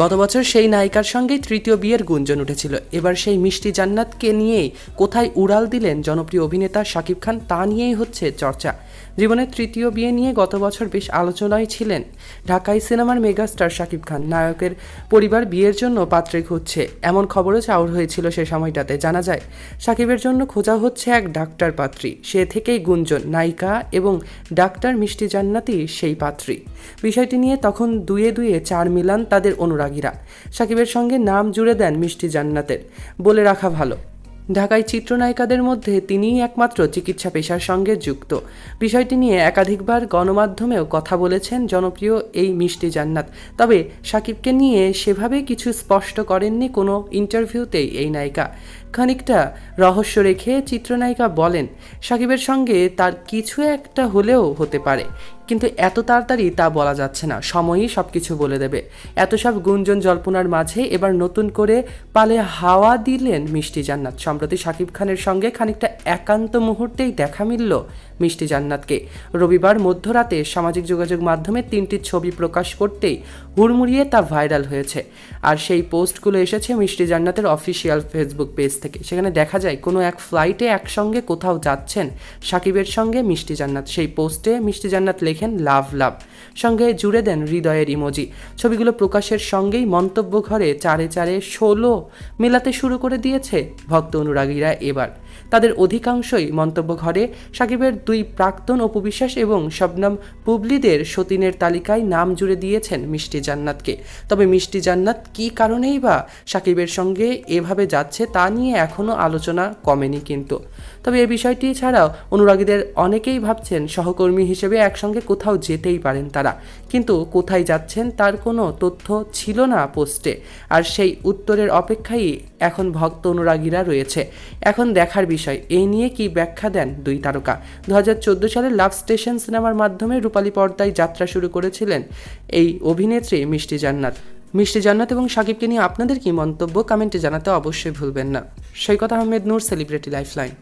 গত বছর সেই নায়িকার সঙ্গেই তৃতীয় বিয়ের গুঞ্জন উঠেছিল। এবার সেই মিষ্টি জান্নাতকে নিয়েই কোথায় উড়াল দিলেন জনপ্রিয় অভিনেতা শাকিব খান তা নিয়েই হচ্ছে চর্চা। জীবনের তৃতীয় বিয়ে নিয়ে গত বছর বেশ আলোচনায় ছিলেন ঢাকাই সিনেমার মেগাস্টার শাকিব খান। নায়কের পরিবার বিয়ের জন্য পাত্রে খুঁজছে। এমন খবরও চাউর হয়েছিল সে সময়টাতে। জানা যায়, শাকিবের জন্য খোঁজা হচ্ছে এক ডাক্তার পাত্রী। সে থেকেই গুঞ্জন, নায়িকা এবং ডাক্তার মিষ্টি জান্নাতি সেই পাত্রী। বিষয়টি নিয়ে তখন দুয়ে দুয়ে চার মিলান তাদের অনুরাগীরা। সাকিবের সঙ্গে নাম জুড়ে দেন মিষ্টি জান্নাতের। বলে রাখা ভালো। ঢাকায় চিত্রনায়িকাদের মধ্যে তিনিই একমাত্র চিকিৎসা পেশার সঙ্গে যুক্ত। বিষয়টি নিয়ে একাধিকবার গণমাধ্যমেও কথা বলেছেন জনপ্রিয় এই মিষ্টি জান্নাত। তবে সাকিবকে নিয়ে সেভাবে কিছু স্পষ্ট করেননি কোনো ইন্টারভিউতেই এই নায়িকা। খানিকটা রহস্য রেখে চিত্রনায়িকা বলেন, সাকিবের সঙ্গে তার কিছু একটা হলেও হতে পারে। কিন্তু এত তাড়াতাড়ি তা বলা যাচ্ছে না। সময়ই সব কিছু বলে দেবে। এত সব গুঞ্জন জল্পনার মাঝে এবার নতুন করে পালে হাওয়া দিলেন মিষ্টি জান্নাত। সম্প্রতি শাকিব খানের সঙ্গে খানিকটা একান্ত মুহূর্তেই দেখা মিলল মিষ্টি জান্নাতকে। রবিবার মধ্যরাতে সামাজিক যোগাযোগ মাধ্যমে তিনটি ছবি প্রকাশ করতেই হুড়মুড়িয়ে তা ভাইরাল হয়েছে। আর সেই পোস্টগুলো এসেছে মিষ্টি জান্নাতের অফিসিয়াল ফেসবুক পেজ থেকে। সেখানে দেখা যায়, কোনো এক ফ্লাইটে একসঙ্গে কোথাও যাচ্ছেন সাকিবের সঙ্গে মিষ্টি জান্নাত। সেই পোস্টে মিষ্টি জান্নাত লেখেন লাভ লাভ। সঙ্গে জুড়ে দেন হৃদয়ের ইমোজি। ছবিগুলো প্রকাশের সঙ্গেই মন্তব্য ঘরে চারে চারে ষোলো মেলাতে শুরু করে দিয়েছে ভক্ত অনুরাগীরা এবার। তাদের অধিকাংশই মন্তব্য ঘরে সাকিবের দুই প্রাক্তন অপবিশ্বাস এবং শবনম পুবলিদের সতীনের তালিকায় নাম জুড়ে দিয়েছেন মিষ্টি জান্নাতকে। তবে মিষ্টি জান্নাত কী কারণেই বা সাকিবের সঙ্গে এভাবে যাচ্ছে তা নিয়ে এখনও আলোচনা কমেনি কিন্তু। তবে এ বিষয়টি ছাড়াও অনুরাগীদের অনেকেই ভাবছেন সহকর্মী হিসেবে একসঙ্গে কোথাও যেতেই পারেন তারা। কিন্তু কোথায় যাচ্ছেন তার কোনো তথ্য ছিল না পোস্টে। আর সেই উত্তরের অপেক্ষায় এখন ভক্ত অনুরাগীরা রয়েছে। এখন দেখার বিষয়, এই নিয়ে কি ব্যাখ্যা দেন দুই তারকা? দু হাজার চোদ্দ সালে লাভ স্টেশন সিনেমার মাধ্যমে রূপালী পর্দায় যাত্রা শুরু করেছিলেন এই অভিনেত্রী মিষ্টি জান্নাত। মিষ্টি জান্নাত এবং সাকিবকে নিয়ে আপনাদের কি মন্তব্য, কমেন্টে জানাতে অবশ্যই ভুলবেন না। Saikat Ahmed, Noor celebrity, lifeline.